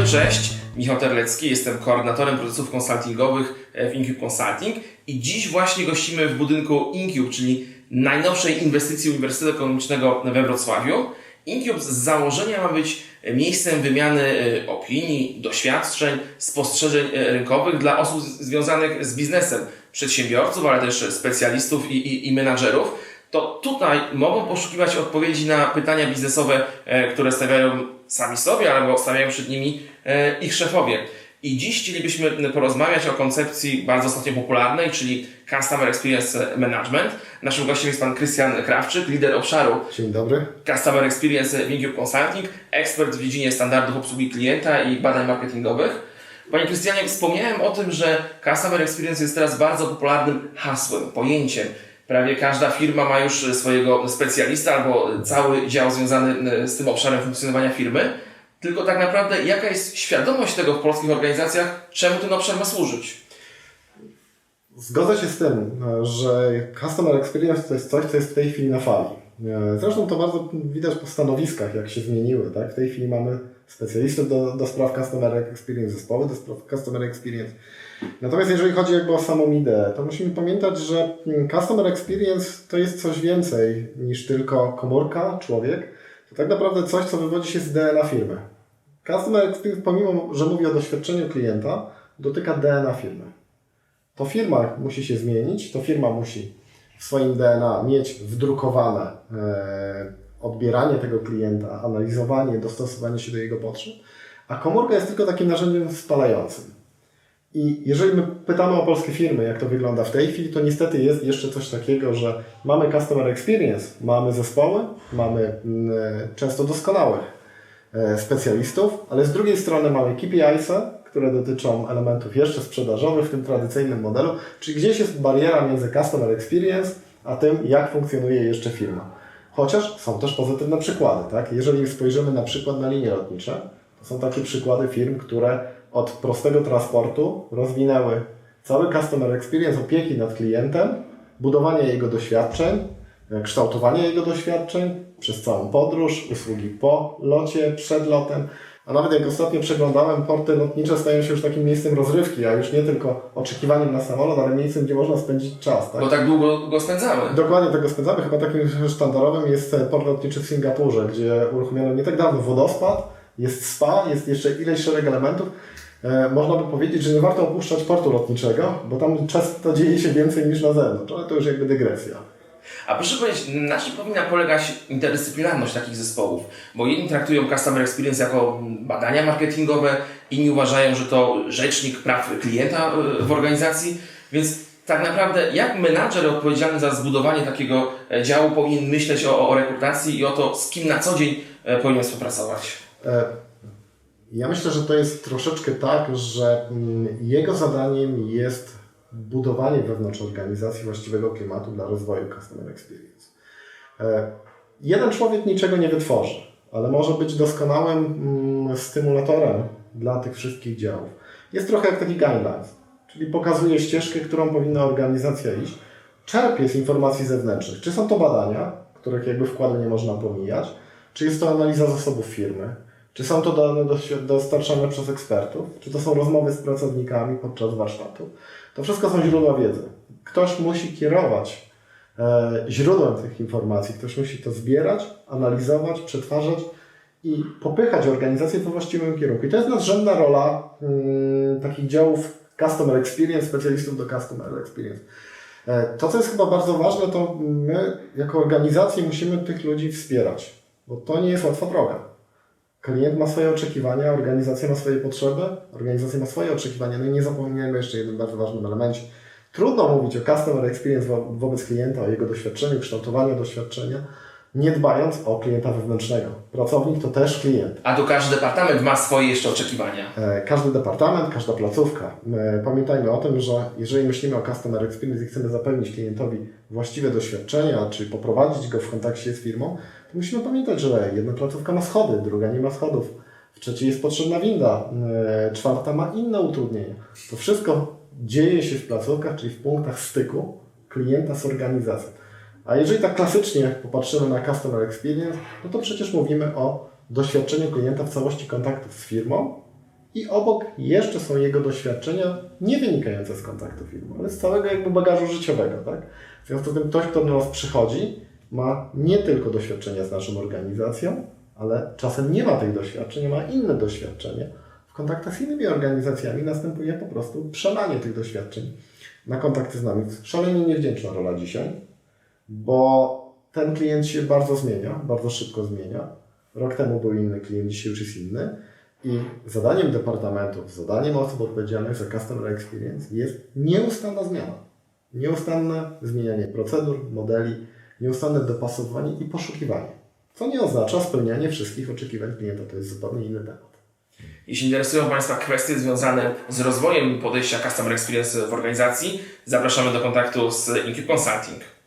dobry, cześć. Michał Terlecki, jestem koordynatorem procesów konsultingowych w Incube Consulting i dziś właśnie gościmy w budynku Incube, czyli najnowszej inwestycji Uniwersytetu Ekonomicznego we Wrocławiu. Incube z założenia ma być miejscem wymiany e, opinii, doświadczeń, spostrzeżeń e, rynkowych dla osób związanych z biznesem, przedsiębiorców, ale też specjalistów i, i, i menadżerów. To tutaj mogą poszukiwać odpowiedzi na pytania biznesowe, e, które stawiają sami sobie albo stawiają przed nimi e, ich szefowie. I dziś chcielibyśmy porozmawiać o koncepcji bardzo ostatnio popularnej, czyli Customer Experience Management. Naszym gościem jest pan Krystian Krawczyk, lider obszaru Dzień dobry. Customer Experience w Incube Consulting, ekspert w dziedzinie standardów obsługi klienta i badań marketingowych. Panie Krystianie, wspomniałem o tym, że Customer Experience jest teraz bardzo popularnym hasłem, pojęciem. Prawie każda firma ma już swojego specjalista albo cały dział związany z tym obszarem funkcjonowania firmy. Tylko tak naprawdę jaka jest świadomość tego w polskich organizacjach, czemu ten obszar ma służyć? Zgodzę się z tym, że Customer Experience to jest coś, co jest w tej chwili na fali. Zresztą to bardzo widać po stanowiskach, jak się zmieniły. Tak? W tej chwili mamy specjalistów do, do spraw Customer Experience, zespoły do spraw Customer Experience. Natomiast jeżeli chodzi jakby o samą ideę, to musimy pamiętać, że Customer Experience to jest coś więcej niż tylko komórka, człowiek. To tak naprawdę coś, co wywodzi się z DNA firmy. Customer Experience, pomimo, że mówi o doświadczeniu klienta, dotyka DNA firmy. To firma musi się zmienić, to firma musi w swoim DNA mieć wdrukowane e, odbieranie tego klienta, analizowanie, dostosowanie się do jego potrzeb, a komórka jest tylko takim narzędziem spalającym. I jeżeli my pytamy o polskie firmy, jak to wygląda w tej chwili, to niestety jest jeszcze coś takiego, że mamy customer experience, mamy zespoły, mamy mm, e, często doskonałych e, specjalistów, ale z drugiej strony mamy KPIs, które dotyczą elementów jeszcze sprzedażowych w tym tradycyjnym modelu, czyli gdzieś jest bariera między customer experience a tym, jak funkcjonuje jeszcze firma. Chociaż są też pozytywne przykłady. Tak? Jeżeli spojrzymy na przykład na linie lotnicze, to są takie przykłady firm, które od prostego transportu rozwinęły cały customer experience opieki nad klientem, budowanie jego doświadczeń, e, kształtowanie jego doświadczeń przez całą podróż, usługi po locie, przed lotem. A nawet jak ostatnio przeglądałem, porty lotnicze stają się już takim miejscem rozrywki, a już nie tylko oczekiwaniem na samolot, ale miejscem, gdzie można spędzić czas. Tak? Bo tak długo go spędzamy. Dokładnie tego spędzamy. Chyba takim sztandarowym jest e, port lotniczy w Singapurze, gdzie uruchomiono nie tak dawno wodospad, jest spa, jest jeszcze ileś szereg elementów. E, można by powiedzieć, że nie warto opuszczać portu lotniczego, bo tam często dzieje się więcej niż na zewnątrz, ale to już jakby dygresja. A proszę powiedzieć, na czym powinna polegać interdyscyplinarność takich zespołów? Bo jedni traktują Customer Experience jako badania marketingowe, inni uważają, że to rzecznik praw klienta y, w organizacji, więc tak naprawdę jak menadżer odpowiedzialny za zbudowanie takiego e, działu powinien myśleć o, o rekrutacji i o to, z kim na co dzień e, powinien współpracować? E, Ja myślę, że to jest troszeczkę tak, że mm, jego zadaniem jest budowanie wewnątrz organizacji właściwego klimatu dla rozwoju Customer Experience. E, Jeden człowiek niczego nie wytworzy, ale może być doskonałym mm, stymulatorem dla tych wszystkich działów. Jest trochę jak taki guidelines, czyli pokazuje ścieżkę, którą powinna organizacja iść, czerpie z informacji zewnętrznych. Czy są to badania, których jakby wkładu nie można pomijać, czy jest to analiza zasobów firmy, czy są to dane dostarczane przez ekspertów, czy to są rozmowy z pracownikami podczas warsztatu. To wszystko są źródła wiedzy. Ktoś musi kierować e, źródłem tych informacji, ktoś musi to zbierać, analizować, przetwarzać i popychać organizację we właściwym kierunku. I to jest nadrzędna rola mm, takich działów Customer Experience, specjalistów do Customer Experience. E, To, co jest chyba bardzo ważne, to my jako organizacje musimy tych ludzi wspierać, bo to nie jest łatwa droga. Klient ma swoje oczekiwania, organizacja ma swoje potrzeby, organizacja ma swoje oczekiwania. No i nie zapominajmy jeszcze jednym bardzo ważnym elemencie. Trudno mówić o customer experience wo- wobec klienta, o jego doświadczeniu, kształtowaniu doświadczenia, nie dbając o klienta wewnętrznego. Pracownik to też klient. A tu każdy departament ma swoje jeszcze oczekiwania. E, Każdy departament, każda placówka. E, Pamiętajmy o tym, że jeżeli myślimy o customer experience i chcemy zapewnić klientowi właściwe doświadczenia, czy poprowadzić go w kontakcie z firmą, to musimy pamiętać, że jedna placówka ma schody, druga nie ma schodów, w trzeciej jest potrzebna winda, e, czwarta ma inne utrudnienia. To wszystko dzieje się w placówkach, czyli w punktach styku klienta z organizacją. A jeżeli tak klasycznie popatrzymy na customer experience, no to przecież mówimy o doświadczeniu klienta w całości kontaktów z firmą, i obok jeszcze są jego doświadczenia nie wynikające z kontaktu firmy, ale z całego jakby bagażu życiowego, tak? W związku z tym ktoś, kto do nas przychodzi, ma nie tylko doświadczenia z naszą organizacją, ale czasem nie ma tych doświadczeń, ma inne doświadczenie. W kontaktach z innymi organizacjami następuje po prostu przelanie tych doświadczeń na kontakty z nami. Szalenie niewdzięczna rola dzisiaj, bo ten klient się bardzo zmienia, bardzo szybko zmienia. Rok temu był inny klient, dzisiaj już jest inny. I zadaniem departamentów, zadaniem osób odpowiedzialnych za customer experience jest nieustanna zmiana. Nieustanne zmienianie procedur, modeli, nieustanne dopasowywanie i poszukiwanie. Co nie oznacza spełnianie wszystkich oczekiwań klienta, to jest zupełnie inny temat. Jeśli interesują Państwa kwestie związane z rozwojem podejścia Customer Experience w organizacji, zapraszamy do kontaktu z Incube Consulting.